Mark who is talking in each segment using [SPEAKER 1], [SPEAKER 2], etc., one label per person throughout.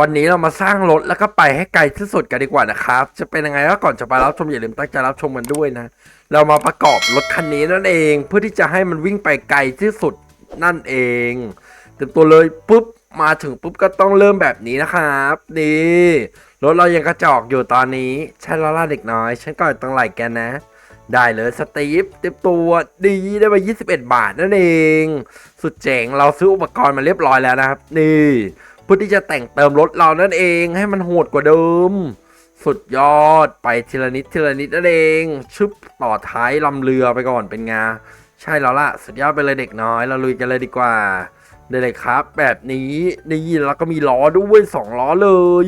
[SPEAKER 1] วันนี้เรามาสร้างรถแล้วก็ไปให้ไกลที่สุดกันดีกว่านะครับ จะเป็นยังไงก็ก่อนจะไปรับชมอย่าลืมตั้งใจรับชมกันด้วยนะ เรามาประกอบรถคันนี้นั่นเอง เพื่อที่จะให้มันวิ่งไปไกลที่สุดนั่นเองเต็มตัวเลยปุ๊บมาถึงปุ๊บก็ต้องเริ่มแบบนี้นะครับนี่รถเรายังกระจอกอยู่ตอนนี้ใช่แล้วล่ะเด็กน้อย ฉันก็ต้องไหลแกนนะได้เลยสตีฟเต็มตัวดีได้มา21 บาทนั่นเอง สุดเจ๋งเราซื้ออุปกรณ์มาเรียบร้อยแล้วนะครับ นี่ เพื่อที่จะแต่งเติมรถเรานั่นเองให้มันโหดกว่าเดิม สุดยอดไปทีละนิดทีละนิดนั่นเองชึบต่อท้ายลำเรือไปก่อนเป็นไงาใช่แล้วล่ะ สุดยอดไปเลยเด็กน้อย เราลุยกันเลยดีกว่าได้เลยครับ แบบนี้นี่แล้วก็มีล้อด้วยสองล้อเลย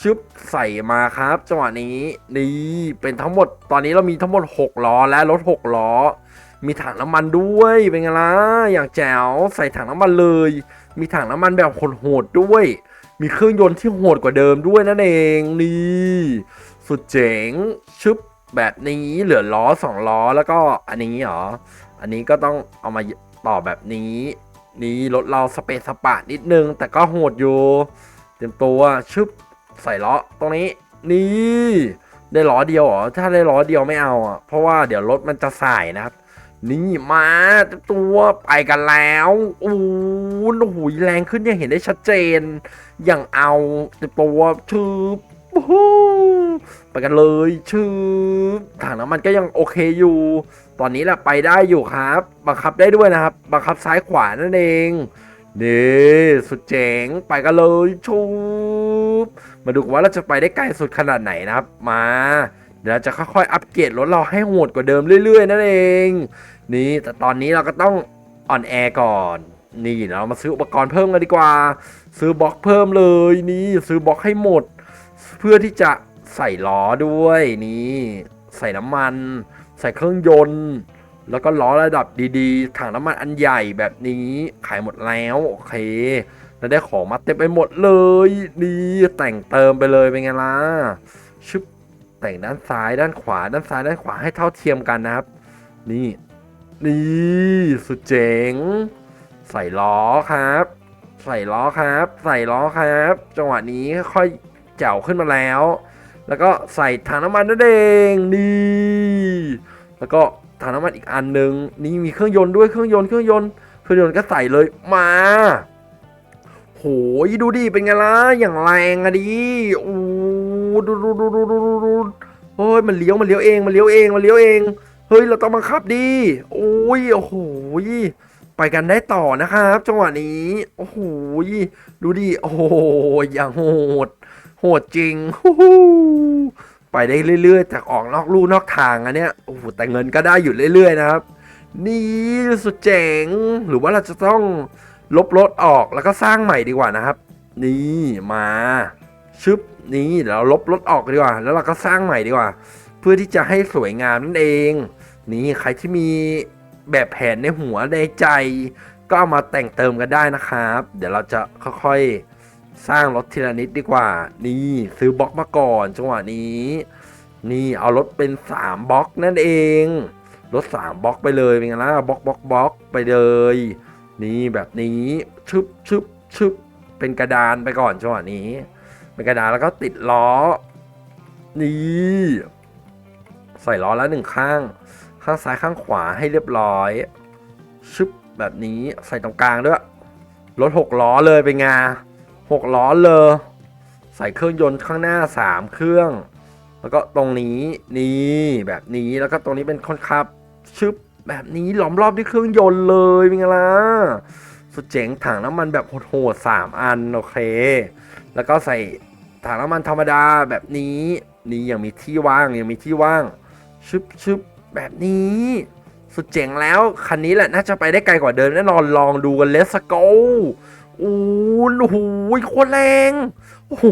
[SPEAKER 1] ชึบใส่มาครับจังหวะนี้นี่เป็นทั้งหมดตอนนี้เรามีทั้งหมด 6 ล้อและรถ 6 ล้อ มีถังน้ำมันด้วยเป็นไงล่ะอย่างแจ๋วใส่ถังน้ำมันเลย มีถังน้ำมันแบบโหดๆด้วย มีเครื่องยนต์ที่โหดกว่าเดิมด้วยนั่นเองนี่สุดเจ๋งชึบแบบนี้เหลือล้อสองล้อแล้วก็อันนี้เหรอ อันนี้ก็ต้องเอามาต่อแบบนี้ นี่รถเราสเปซสปะนิดนึง แต่ก็โหดอยู่ เตรียมตัวชึบใส่ล้อตรงนี้ นี่ ได้ล้อเดียวเหรอ ถ้าได้ล้อเดียวไม่เอาอะเพราะว่าเดี๋ยวรถมันจะสายนะครับ นี่มาตัวไปกันแล้วโอ้โหแรงขึ้นยังเห็นได้ชัดเจน อย่างเอาตัวชืบไปกันเลยชืบถังน้ำมันก็ยังโอเคอยู่ ตอนนี้แหละไปได้อยู่ครับ บังคับได้ด้วยนะครับ บังคับซ้ายขวานั่นเองนี่สุดเจ๋งไปกันเลยชูบมาดูกันว่าเราจะไปได้ไกลสุดขนาดไหนนะครับ มา เดี๋ยวเราจะค่อยๆ อัปเกรดรถเราให้โหดกว่าเดิมเรื่อยๆ นั่นเอง นี่แต่ตอนนี้เราก็ต้องออนแอร์ก่อน นี่เรามาซื้ออุปกรณ์เพิ่มกันดีกว่า ซื้อบล็อกเพิ่มเลยนี่ซื้อบล็อกให้หมด เพื่อที่จะใส่ล้อด้วยนี่ใส่น้ำมัน ใส่เครื่องยนต์ แล้วก็ล้อระดับดีๆ ถังน้ำมันอันใหญ่แบบนี้ขายหมดแล้วโอเคแล้วได้ของมาเต็มไปหมดเลยนี่แต่งเติมไปเลยเป็นไงล่ะชึบแต่งด้านซ้ายด้านขวาด้านซ้ายด้านขวาให้เท่าเทียมกันนะครับ นี่ นี่สุดเจ๋ง ใส่ล้อครับ ใส่ล้อครับ ใส่ล้อครับ จังหวะนี้ค่อยๆเจ๋วขึ้นมาแล้ว แล้วก็ใส่ถังน้ำมันนั่นเองนี่แล้วก็ถังน้ำมันอีกอันหนึ่งนี่มีเครื่องยนต์ด้วยเครื่องยนต์เครื่องยนต์เครื่องยนต์ก็ใส่เลยมาโหยดูดิเป็นไงล่ะอย่างแรงอะดิโอ้ดูดูดูดูดูดูดูเฮ้ยมันเลี้ยวมันเลี้ยวเองมันเลี้ยวเองมันเลี้ยวเอง เฮ้ย เราต้องบังคับดิโอ้ย โอ้โห ไปกันได้ต่อนะครับ จังหวะนี้ โอ้โห ดูดิ โอ้โห อย่างโหด โหดจริงฮู้ไปได้เรื่อยๆ จากออกนอกลู่นอกทางอันเนี้ย โอ้โห แต่เงินก็ได้อยู่เรื่อยๆนะครับ นี่สุดเจ๋ง หรือว่าเราจะต้องลบรถออกแล้วก็สร้างใหม่ดีกว่านะครับ นี่มา ชึบ นี่เดี๋ยวเราลบรถออกดีกว่า แล้วเราก็สร้างใหม่ดีกว่า เพื่อที่จะให้สวยงามนั่นเอง นี่ใครที่มีแบบแผนในหัวในใจ ก็เอามาแต่งเติมกันได้นะครับ เดี๋ยวเราจะค่อยๆสร้างรถทีละนิดดีกว่า นี่ซื้อบล็อกมาก่อนจังหวะนี้ นี่เอารถเป็น 3บล็อกนั่นเองรถ3บล็อกไปเลยเป็นไงล่ะบล็อกบล็อกบล็อกไปเลย นี่แบบนี้ชึบชึบชึบเป็นกระดานไปก่อนจังหวะนี้ เป็นกระดานแล้วก็ติดล้อ นี่ ใส่ล้อแล้วหนึ่งข้าง ข้างซ้ายข้างขวาให้เรียบร้อย ชึบแบบนี้ใส่ตรงกลางด้วยรถหกล้อเลยเป็นไงหกล้อเลย ใส่เครื่องยนต์ข้างหน้าสามเครื่อง แล้วก็ตรงนี้นี่แบบนี้แล้วก็ตรงนี้เป็นคนขับชึบแบบนี้ล้อมรอบด้วยเครื่องยนต์เลยเป็นไงล่ะสุดเจ๋งถังน้ำมันแบบโหดๆสามอันโอเค แล้วก็ใส่ถังน้ำมันธรรมดาแบบนี้ นี่ยังมีที่ว่างยังมีที่ว่าง ชึบชึบแบบนี้ สุดเจ๋งแล้ว คันนี้แหละน่าจะไปได้ไกลกว่าเดิมแน่นอนลองดูกันเลสโกโอ้โหโคตรแรงโอ้โห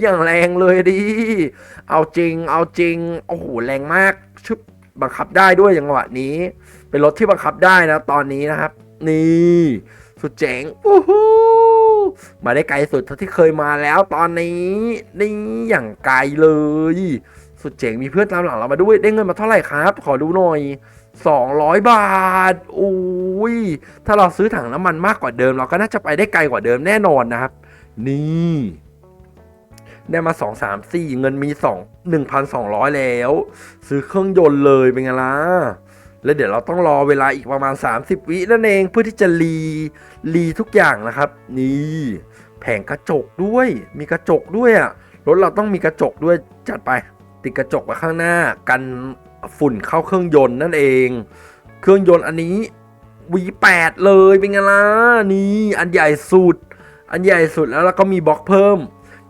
[SPEAKER 1] อย่างแรงเลยดิ เอาจริง เอาจริง โอ้โห แรงมาก ชึบ บังคับได้ด้วยจังหวะนี้ เป็นรถที่บังคับได้นะ ตอนนี้นะครับ นี่ สุดเจ๋งโอ้โหมาได้ไกลสุดเท่าที่เคยมาแล้วตอนนี้ นี่ อย่างไกลเลย สุดเจ๋งมีเพื่อนตามหลังเรามาด้วยได้เงินมาเท่าไหร่ครับ ขอดูหน่อย 200 บาทโอ้ยถ้าเราซื้อถังน้ำมันมากกว่าเดิม เราก็น่าจะไปได้ไกลกว่าเดิมแน่นอนนะครับ นี่ได้มาสองสามสี่เงินมีสองหนึ่งพันสองร้อยแล้ว ซื้อเครื่องยนต์เลยเป็นไงล่ะ แล้วเดี๋ยวเราต้องรอเวลาอีกประมาณ 30 วินั่นเองเพื่อที่จะรีรีทุกอย่างนะครับ นี่แผงกระจกด้วย มีกระจกด้วยอะรถเราต้องมีกระจกด้วยจัดไป ติดกระจกไว้ข้างหน้า กันฝุ่นเข้าเครื่องยนต์นั่นเอง เครื่องยนต์อันนี้ V8 เลยเป็นไงล่ะนี่อันใหญ่สุด อันใหญ่สุดแล้วเราก็มีบล็อกเพิ่ม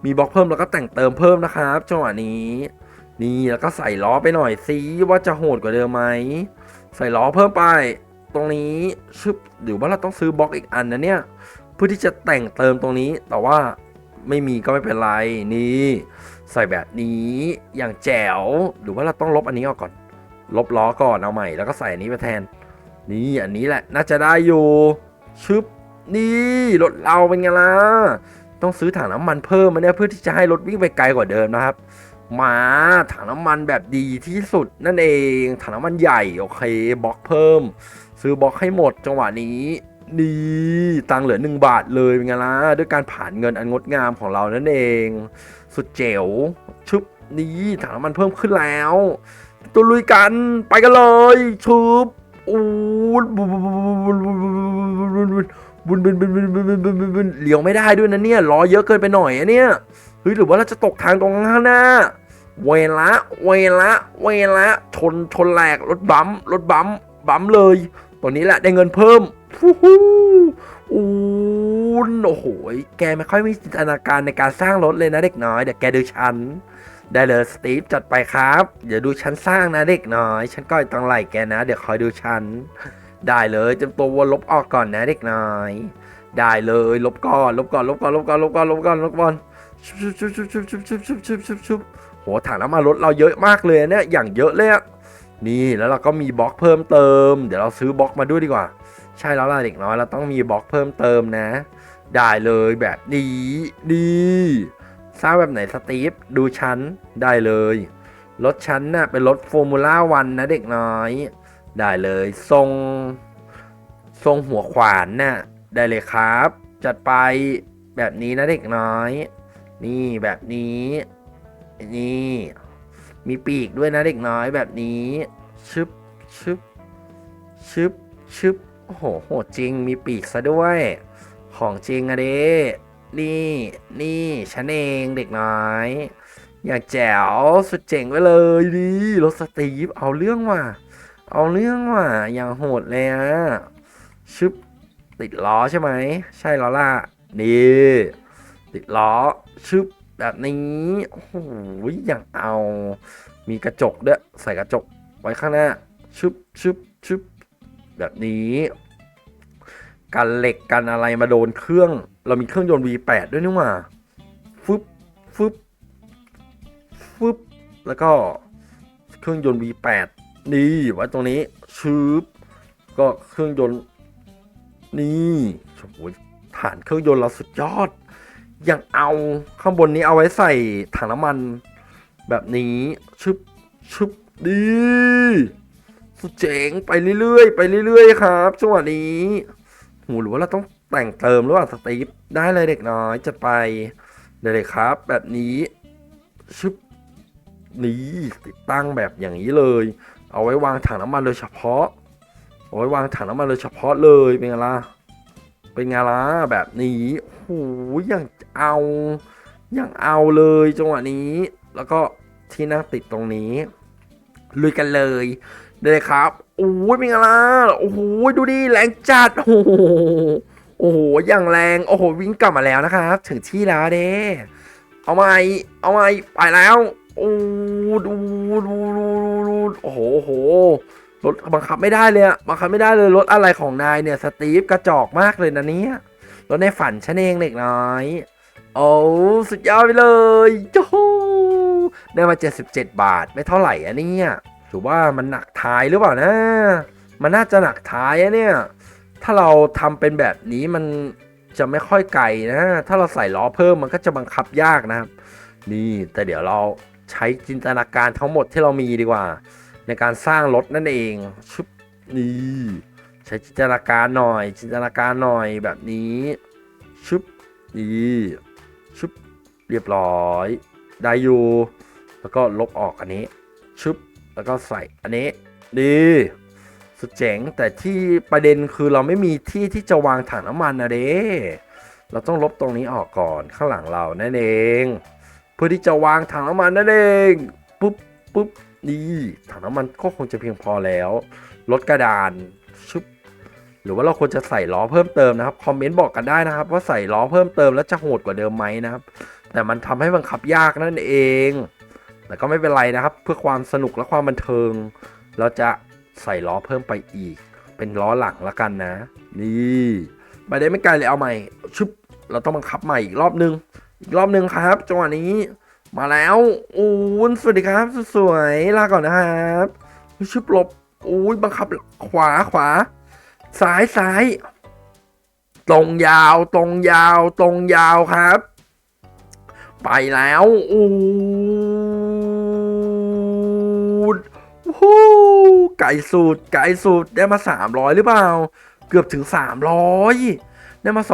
[SPEAKER 1] มีบล็อกเพิ่มแล้วก็แต่งเติมเพิ่มนะครับจังหวะนี้ นี่แล้วก็ใส่ล้อไปหน่อยซิว่าจะโหดกว่าเดิมไหมใส่ล้อเพิ่มไป ตรงนี้ชึบหรือว่าเราต้องซื้อบล็อกอีกอันนะเนี่ยเพื่อที่จะแต่งเติมตรงนี้แต่ว่าไม่มีก็ไม่เป็นไรนี่ ใส่แบบนี้อย่างแจ๋วหรือว่าเราต้องลบอันนี้ออกก่อน ลบล้อก่อนเอาใหม่ แล้วก็ใส่อันนี้มาแทน นี่อันนี้แหละน่าจะได้อยู่ชึบนี่รถเราเป็นไงล่ะต้องซื้อถังน้ำมันเพิ่มมาเนี่ยเพื่อที่จะให้รถวิ่งไปไกลกว่าเดิมนะครับมาถังน้ำมันแบบดีที่สุดนั่นเองถังน้ำมันใหญ่โอเคบล็อกเพิ่ม ซื้อบล็อกให้หมดจังหวะนี้ นี่ตังเหลือ 1 บาทเลยเป็นไงล่ะด้วยการผ่านเงินอันงดงามของเรานั่นเอง สุดเจ๋วชุบนี่ถังน้ำมันเพิ่มขึ้นแล้วตัวลุยกันไปกันเลยชุบอู้บุนบุนบุนบุนบุนบุนบุนบุนบุนบุนบุนบุนบุนบุนเลี้ยวไม่ได้ด้วยนะเนี่ยล้อเยอะเกินไปหน่อยอะเนี่ยเฮ้ยหรือว่าเราจะตกทางตรงข้างหน้าเวละเวละเวละชนชนแหลกรถบัมรถบัมบัมเลยตัวนี้แหละได้เงินเพิ่ม ฟูฮู้อูนโอ้โหแกไม่ค่อยมีจินตนาการในการสร้างรถเลยนะเด็กน้อย เดี๋ยวแกดูฉัน ได้เลยสตีฟจัดไปครับ เดี๋ยวดูฉันสร้างนะเด็กน้อย ฉันก็ต้องไหลแกนะ เดี๋ยวคอยดูฉัน ได้เลยจำตัววนลบออกก่อนนะเด็กน้อย ได้เลย ลบก่อน ลบก่อน ลบก่อน ลบก่อน ลบก่อน ลบก่อน ลบก่อน ชุบชุบชุบชุบชุบชุบชุบชุบชุบชุบโหถังน้ำมันรถเราเยอะมากเลยเนี่ย อย่างเยอะเลยอะนี่แล้วเราก็มีบล็อกเพิ่มเติม เดี๋ยวเราซื้อบล็อกมาด้วยดีกว่า ใช่แล้วล่ะเด็กน้อยเราต้องมีบล็อกเพิ่มเติมนะ ได้เลยแบบนี้ดีสร้างแบบไหนสตีฟดูชั้นได้เลยรถชั้นน่ะเป็นรถฟอร์มูล่าวันนะเด็กน้อย ได้เลยทรงทรงหัวขวานน่ะได้เลยครับ จัดไปแบบนี้นะเด็กน้อย นี่แบบนี้นี่มีปีกด้วยนะเด็กน้อยแบบนี้ ชึบชึบชึบชึบ โอ้โหโหดจริงมีปีกซะด้วย ของจริงอะเด้นี่นี่ฉันเองเด็กน้อย อยากแจ๋วสุดเจ๋งไปเลยดิรถสตีฟเอาเรื่องว่ะเอาเรื่องว่ะอย่างโหดเลยอะชึบติดล้อใช่ไหม ใช่ล้อล่ะนี่ติดล้อชึบแบบนี้โอ้โหอย่างเอา มีกระจกด้วยใส่กระจกไว้ข้างหน้าชึบชึบชึบ แบบนี้กันเหล็กกันอะไรมาโดนเครื่อง เรามีเครื่องยนต์ V8 ด้วยนี่ว่าฟึบฟึบฟึบแล้วก็เครื่องยนต์ V8 นี่ไว้ตรงนี้ชึบก็เครื่องยนต์นี่โอ้โหฐานเครื่องยนต์เราสุดยอด ยังเอาข้างบนนี้เอาไว้ใส่ถังน้ำมัน แบบนี้ชึบชึบดี สุดเจ๋งไปเรื่อยๆ ไปเรื่อยๆ ครับจังหวะนี้โหหรือว่าเราต้องแต่งเติมหรือเปล่าสตีฟได้เลยเด็กน้อยจะไปได้เลยครับ แบบนี้ชึบนี่ติดตั้งแบบอย่างนี้เลย เอาไว้วางถังน้ำมันโดยเฉพาะ เอาไว้วางถังน้ำมันโดยเฉพาะเลยเป็นไงล่ะเป็นไงล่ะแบบนี้โอ้โหอย่างเอาอย่างเอาเลยจังหวะนี้ แล้วก็ที่นั่งติดตรงนี้ลุยกันเลย เลยครับโอ้ยเป็นไงล่ะโอ้โหดูดิแรงจัดโอ้โหโอ้โหอย่างแรงโอ้โหวิ่งกลับมาแล้วนะครับ ถึงที่แล้วเด้เอาใหม่เอาใหม่ไปแล้วโอ้ดูดูดูดูโอ้โหโอ้โหรถบังคับไม่ได้เลยบังคับไม่ได้เลยรถอะไรของนายเนี่ยสตีฟกระจอกมากเลยนะเนี่ยรถในฝันฉันเองเด็กน้อยโอ้สุดยอดไปเลยโอ้ได้มา 77 บาทไม่เท่าไหร่อะเนี่ือว่ามันหนักท้ายหรือเปล่านะ มันน่าจะหนักท้ายอะเนี่ย ถ้าเราทำเป็นแบบนี้มันจะไม่ค่อยไกลนะ ถ้าเราใส่ล้อเพิ่มมันก็จะบังคับยากนะครับ นี่แต่เดี๋ยวเราใช้จินตนาการทั้งหมดที่เรามีดีกว่า ในการสร้างรถนั่นเองชุบนี่ใช้จินตนาการหน่อย จินตนาการหน่อยแบบนี้ชุบนี่ชุบเรียบร้อย ได้อยู่ แล้วก็ลบออกอันนี้ชุบ แล้วก็ใส่อันนี้ดีสุดเจ๋งแต่ที่ประเด็นคือเราไม่มีที่ที่จะวางถังน้ำมันนะเด้เราต้องลบตรงนี้ออกก่อนข้างหลังเรานั่นเอง เพื่อที่จะวางถังน้ำมันนั่นเองปุ๊บปุ๊บนี่ถังน้ำมันก็คงจะเพียงพอแล้วลดกระดานชุบหรือว่าเราควรจะใส่ล้อเพิ่มเติมนะครับคอมเมนต์บอกกันได้นะครับ ว่าใส่ล้อเพิ่มเติมแล้วจะโหดกว่าเดิมไหมนะครับ แต่มันทำให้บังคับยากนั่นเอง แต่ก็ไม่เป็นไรนะครับ เพื่อความสนุกและความบันเทิง เราจะใส่ล้อเพิ่มไปอีก เป็นล้อหลังละกันนะ นี่ไม่ได้ไม่ไกลเลยเอาใหม่ชุบเราต้องบังคับใหม่อีกรอบนึง อีกรอบนึงครับจังหวะนี้ มาแล้วอูนสวัสดีครับ สวยๆลาก่อนนะครับชุบลบอุ้ยบังคับขวาขวาซ้ายซ้ายตรงยาวตรงยาวตรงยาวครับ ไปแล้วอูด วู้ไก่สูตรไก่สูตรได้มา300หรือเปล่า เกือบถึง300ได้มา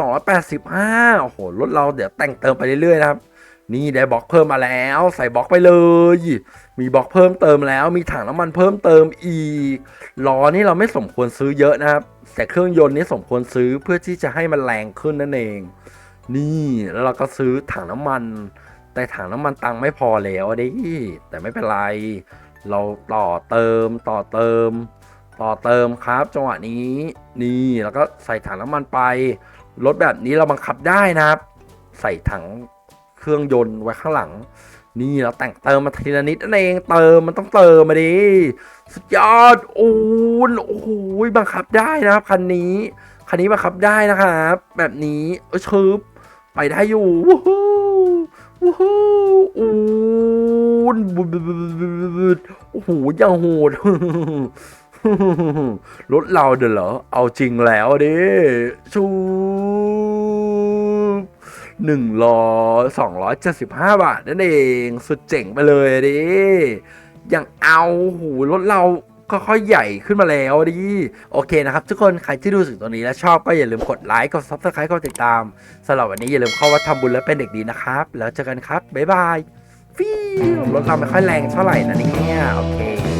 [SPEAKER 1] 285โอ้โหรถเราเดี๋ยวแต่งเติมไปเรื่อยๆนะครับ นี่ได้บล็อกเพิ่มมาแล้ว ใส่บล็อกไปเลย มีบล็อกเพิ่มเติมแล้ว มีถังน้ำมันเพิ่มเติมอีกล้อนี่เราไม่สมควรซื้อเยอะนะครับ แต่เครื่องยนต์นี่สมควรซื้อเพื่อที่จะให้มันแรงขึ้นนั่นเอง นี่แล้วเราก็ซื้อถังน้ำมัน แต่ถังน้ำมันตังไม่พอแล้วดิแต่ไม่เป็นไร เราต่อเติมต่อเติม ต่อเติมครับจังหวะนี้นี่แล้วก็ใส่ถังน้ำมันไปรถแบบนี้เราบังคับได้นะครับ ใส่ถังเครื่องยนต์ไว้ข้างหลัง นี่เราแต่งเติมมาทีละนิดนั่นเองเติมมันต้องเติมมาดิสุดยอดโอ้โอ้โหบังคับได้นะครับคันนี้คันนี้บังคับได้นะครับ แบบนี้เออชืบไปได้อยู่ วู้ฮู้วู้ฮู้อูนบุดบุดบุดบุดบุดโอ้โหยังโหดรถเราเดี๋ยวเหรอ เอาจริงแล้วดิชูหนึ่งร้อยสองร้อยเจ็ดสิบห้าบาทนั่นเอง สุดเจ๋งไปเลยดิ ยังเอาหูรถเรา ค่อยๆใหญ่ขึ้นมาแล้วดิโอเคนะครับทุกคนใครที่ดูถึงตรงนี้และชอบก็อย่าลืมกดไลค์กด subscribe กดติดตามสำหรับวันนี้อย่าลืมเข้าวัดทำบุญและเป็นเด็กดีนะครับ แล้วเจอกันครับบ๊ายบายฟิวรถเราไม่ค่อยแรงเท่าไหร่นะเนี่ยโอเค